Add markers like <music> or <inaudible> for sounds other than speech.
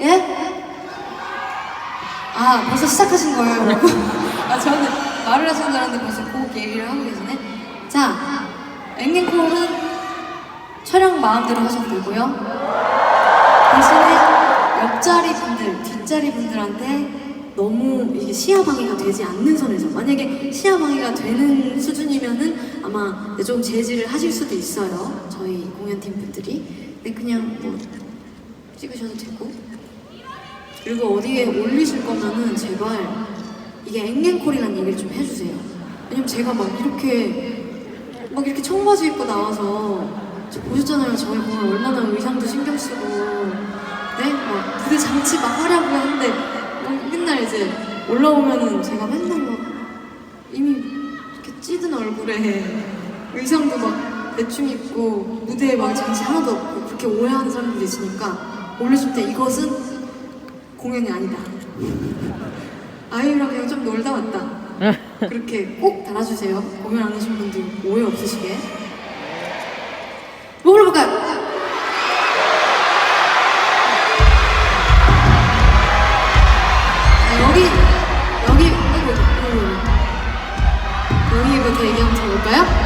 예? 아, 벌써 시작하신 거예요? <laughs> 아, 저는 말을 하시는 줄 알았는데 벌써 곡 얘기를 하고 계시네. 자, 앵앵콜은 촬영 마음대로 하셔도 되고요. 대신에 옆자리 분들, 뒷자리 분들한테 너무 이게 시야 방해가 되지 않는 선에서 만약에 시야 방해가 되는 수준이면은 아마 좀 제지를 하실 수도 있어요. 저희 공연팀 분들이. 근데 그냥 뭐 찍으셔도 되고. 그리고 어디에 올리실 거면은 제발 이게 앵앵콜이라는 얘기를 좀 해주세요. 왜냐면 제가 막 이렇게 막 이렇게 청바지 입고 나와서 저 보셨잖아요. 저희 보면 얼마나 의상도 신경 쓰고 네? 막 무대 장치 막 하려고 하는데 막 맨날 이제 올라오면은 제가 맨날 막 이미 이렇게 찌든 얼굴에 의상도 막 대충 입고 무대에 막 장치 하나도 없고 그렇게 오해하는 사람들이 있으니까 올리실 때 이것은 공연이 아니다. 아이유랑 그냥 좀 놀다 왔다. 그렇게 꼭 달아주세요. 공연 안 오신 분들 오해 없으시게. 뭐 물어볼까요? 아, 여기, 여기, 여기, 여기, 여기. 여기부터 얘기 한번 해볼까요?